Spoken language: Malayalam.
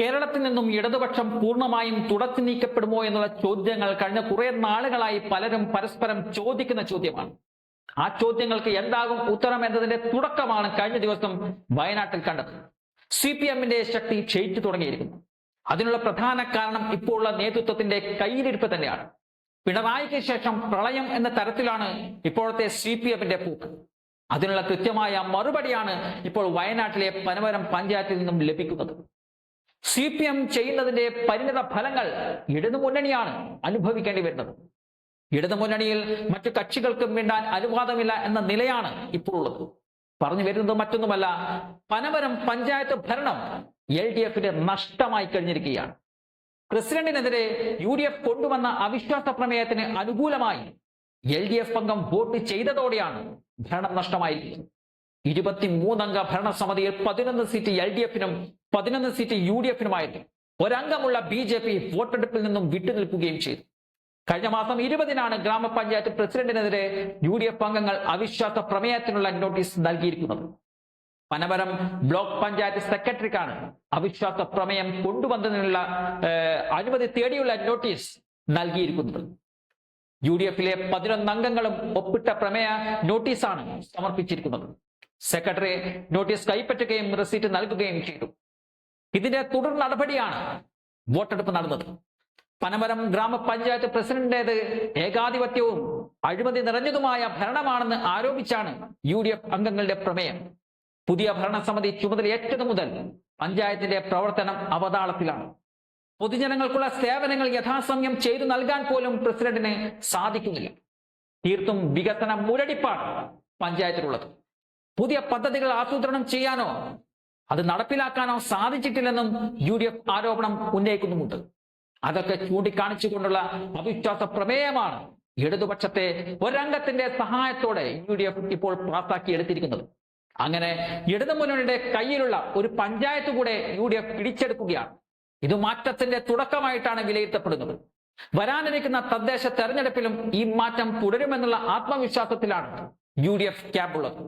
കേരളത്തിൽ നിന്നും ഇടതുപക്ഷം പൂർണമായും തുടച്ചു നീക്കപ്പെടുമോ എന്നുള്ള ചോദ്യങ്ങൾ കഴിഞ്ഞ കുറെ നാളുകളായി പലരും പരസ്പരം ചോദിക്കുന്ന ചോദ്യമാണ്. ആ ചോദ്യങ്ങൾക്ക് എന്താകും ഉത്തരം എന്നതിന്റെ തുടക്കമാണ് കഴിഞ്ഞ ദിവസം വയനാട്ടിൽ കണ്ടത്. സി പി എമ്മിന്റെ ശക്തി ക്ഷയിച്ചു തുടങ്ങിയിരിക്കുന്നു. അതിനുള്ള പ്രധാന കാരണം ഇപ്പോൾ ഉള്ള നേതൃത്വത്തിന്റെ കയ്യിലിരിപ്പ് തന്നെയാണ്. പിണറായിക്ക് ശേഷം പ്രളയം എന്ന തരത്തിലാണ് ഇപ്പോഴത്തെ സി പി എമ്മിന്റെ പോക്ക് അതിനുള്ള കൃത്യമായ മറുപടിയാണ് ഇപ്പോൾ വയനാട്ടിലെ പനവരം പഞ്ചായത്തിൽ നിന്നും ലഭിക്കുന്നത്. സി പി എം ചെയ്യുന്നതിന്റെ പരിണിത ഫലങ്ങൾ ഇടതുമുന്നണിയാണ് അനുഭവിക്കേണ്ടി വരുന്നത്. ഇടതുമുന്നണിയിൽ മറ്റു കക്ഷികൾക്കും മിണ്ടാൻ അനുവാദമില്ല എന്ന നിലയാണ് ഇപ്പോൾ ഉള്ളത് പറഞ്ഞു വരുന്നത് മറ്റൊന്നുമല്ല പനവരം പഞ്ചായത്ത് ഭരണം എൽ ഡി എഫിന്റെ നഷ്ടമായി കഴിഞ്ഞിരിക്കുകയാണ്. പ്രസിഡന്റിനെതിരെ യു ഡി എഫ് കൊണ്ടുവന്ന അവിശ്വാസ പ്രമേയത്തിന് അനുകൂലമായി എൽ ഡി എഫ് അംഗം വോട്ട് ചെയ്തതോടെയാണ് ഭരണം നഷ്ടമായിരിക്കുന്നത്. ഇരുപത്തിമൂന്നംഗ ഭരണസമിതിയിൽ പതിനൊന്ന് സീറ്റ് എൽ ഡി എഫിനും പതിനൊന്ന് സീറ്റ് യു ഡി എഫിനുമായിരുന്നു. ഒരംഗമുള്ള ബി ജെ പി വോട്ടെടുപ്പിൽ നിന്നും വിട്ടുനിൽക്കുകയും ചെയ്തു. കഴിഞ്ഞ മാസം ഇരുപതിനാണ് ഗ്രാമപഞ്ചായത്ത് പ്രസിഡന്റിനെതിരെ യു ഡി എഫ് അംഗങ്ങൾ അവിശ്വാസ പ്രമേയത്തിനുള്ള നോട്ടീസ് നൽകിയിരിക്കുന്നത്. പനവരം ബ്ലോക്ക് പഞ്ചായത്ത് സെക്രട്ടറിക്കാണ് അവിശ്വാസ പ്രമേയം കൊണ്ടുവന്നതിനുള്ള അനുമതി തേടിയുള്ള നോട്ടീസ് നൽകിയിരിക്കുന്നത്. യു ഡി എഫിലെ പതിനൊന്ന് അംഗങ്ങളും ഒപ്പിട്ട പ്രമേയ നോട്ടീസാണ് സമർപ്പിച്ചിരിക്കുന്നത്. സെക്രട്ടറി നോട്ടീസ് കൈപ്പറ്റുകയും റെസീറ്റ് നൽകുകയും ചെയ്തു. ഇതിന്റെ തുടർ നടപടിയാണ് വോട്ടെടുപ്പ് നടന്നത്. പനമരം ഗ്രാമപഞ്ചായത്ത് പ്രസിഡന്റിന്റേത് ഏകാധിപത്യവും അഴിമതി നിറഞ്ഞതുമായ ഭരണമാണെന്ന് ആരോപിച്ചാണ് യു ഡി എഫ് അംഗങ്ങളുടെ പ്രമേയം. പുതിയ ഭരണസമിതി ചുമതലയേറ്റതു മുതൽ പഞ്ചായത്തിന്റെ പ്രവർത്തനം അവതാളത്തിലാണ്. പൊതുജനങ്ങൾക്കുള്ള സേവനങ്ങൾ യഥാസമയം ചെയ്തു നൽകാൻ പോലും പ്രസിഡന്റിന് സാധിക്കുന്നില്ല. തീർത്തും വികസന മുരടിപ്പാണ് പഞ്ചായത്തിലുള്ളത്. പുതിയ പദ്ധതികൾ ആസൂത്രണം ചെയ്യാനോ അത് നടപ്പിലാക്കാനോ സാധിച്ചിട്ടില്ലെന്നും യു ഡി എഫ് ആരോപണം ഉന്നയിക്കുന്നുമുണ്ട്. അതൊക്കെ ചൂണ്ടിക്കാണിച്ചുകൊണ്ടുള്ള അവിശ്വാസ പ്രമേയമാണ് ഇടതുപക്ഷത്തെ ഒരംഗത്തിന്റെ സഹായത്തോടെ യു ഡി എഫ് ഇപ്പോൾ പാസാക്കി എടുത്തിരിക്കുന്നത്. അങ്ങനെ ഇടതുമുന്നണിയുടെ കയ്യിലുള്ള ഒരു പഞ്ചായത്ത് കൂടെ യു ഡി എഫ് പിടിച്ചെടുക്കുകയാണ്. ഇത് മാറ്റത്തിന്റെ തുടക്കമായിട്ടാണ് വിലയിരുത്തപ്പെടുന്നത്. വരാനിരിക്കുന്ന തദ്ദേശ തെരഞ്ഞെടുപ്പിലും ഈ മാറ്റം തുടരുമെന്നുള്ള ആത്മവിശ്വാസത്തിലാണ് യു ഡി എഫ് ക്യാമ്പുള്ളത്.